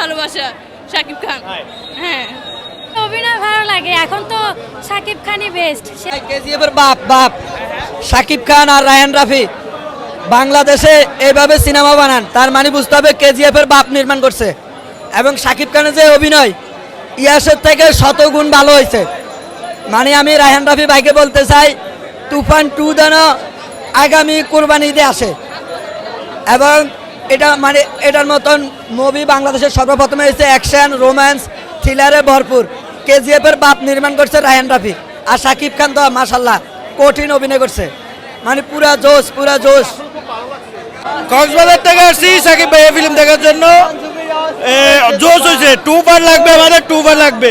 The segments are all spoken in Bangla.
ভালোবাসা শাকিব খান। হ্যাঁ। অভিনয় ভালো লাগে এখন তো সাকিব খানই বেস্ট কেজিএফ এর বাপ বাপ। শাকিব খান আর রায়হান রাফি বাংলাদেশে এইভাবে সিনেমা বানান তার মানে বুঝতে হবে কেজিএফ এর বাপ নির্মাণ করছে। এবং শাকিব খানের যে অভিনয় ইয়াসের থেকে শত গুণ ভালো হয়েছে। মানে আমি রায়হান রাফি ভাইকে বলতে চাই তুফান টু যেন আগামী কোরবানি ঈদে আসে। এবং এটা মানে এটার মতন মুভি বাংলাদেশের সর্বপ্রথম হয়েছে অ্যাকশন রোম্যান্স থ্রিলারে ভরপুর। কেজিএফ এর বাপ নির্মাণ করছে রায়হান রাফি। আর শাকিব খান তো মাসাল্লাহ কঠিন অভিনয় করছে। মানে পুরা জোশ পুরা জোশ। কক্সবাজার থেকে আসছি সাকিব ভাইয়া ফিল্ম দেখার জন্য। জোশ হয়েছে। টু পার লাগবে আমাদের টু পার লাগবে।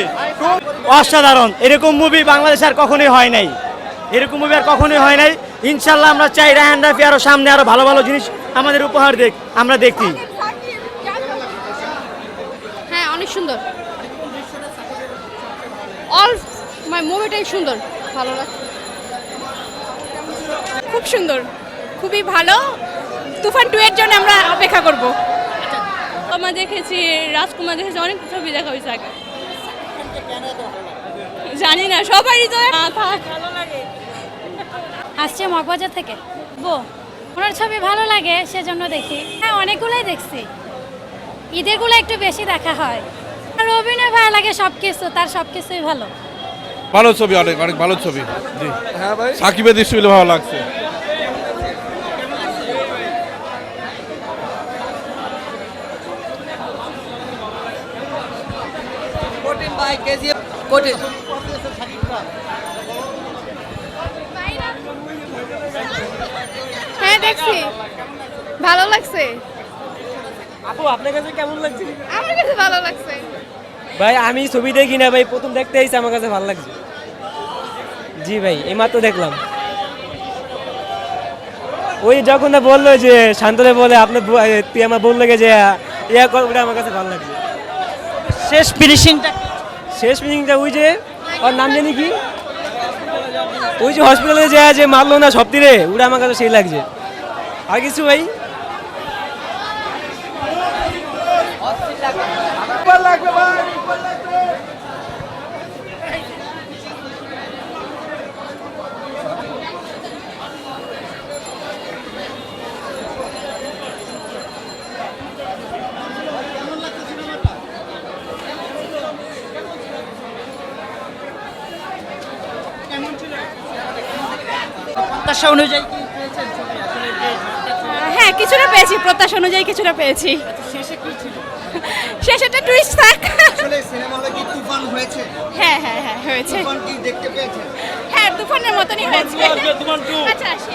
অসাধারণ। এরকম মুভি বাংলাদেশ আর কখনোই হয় নাই। এরকম মুভি আর কখনোই হয় নাই। ইনশাল্লাহ আমরা চাই রায়হান আরও সামনে আরও ভালো ভালো জিনিস আমাদের উপহার দেখ আমরা দেখি। হ্যাঁ অনেক সুন্দর। অল মাই মুভিটাই সুন্দর। ভালো লাগে খুব সুন্দর। খুবই ভালো। তুফান টু এর জন্য আমরা অপেক্ষা করব। আমার দেখেছি রাজকুমার দেখেছি অনেক ছবি দেখা হয়েছে আগে। জানি না সবারই তো আহ, থাক। আসছে মগবাজার থেকে। বো ওনার ছবি ভালো লাগে সেজন্য দেখি। হ্যাঁ অনেকগুলোই দেখছি। ঈদেরগুলো একটু বেশি দেখা হয়। আর অভিনয় ভালো লাগে সব কিছু তার সব কিছুই ভালো। ভালো ছবি অনেক অনেক ভালো ছবি। জি। হ্যাঁ ভাই। সাকিবের দৃশ্যগুলো ভালো লাগছে। কঠিন ভাই কেজিএফ কঠিন হ্যাঁ দেখছি ভালো লাগছে? আপু আপনার কাছে কেমন লাগছে? আমার কাছে ভালো লাগছে। ভাই আমি ছবি দেখি না ভাই প্রথম দেখতে এসে আমার কাছে ভালো লাগছে। জি ভাই এইমাত্র দেখলাম। ওই যখন না বলল যে শান্তলে বলে আপনার তুই আমার বলল যে ইয়া কর ওটা আমার কাছে ভালো লাগছে। শেষ ফিনিশিংটা শেষ মিনিংটা ওই যে ওর নাম জানি কি? ওই যে হসপিটালে যে যে মারলো না সব তীরে ওটা আমার কাছে সেই লাগছে। আর কিছু ভাই? প্রত্যাশা অনুযায়ী হ্যাঁ কিছুটা পেয়েছি প্রত্যাশা অনুযায়ী কিছুটা পেয়েছি। শেষে কি টুইস্ট থাক। হ্যাঁ হ্যাঁ হ্যাঁ হয়েছে। হ্যাঁ তুফানের মতনই হয়েছে। আচ্ছা আসি।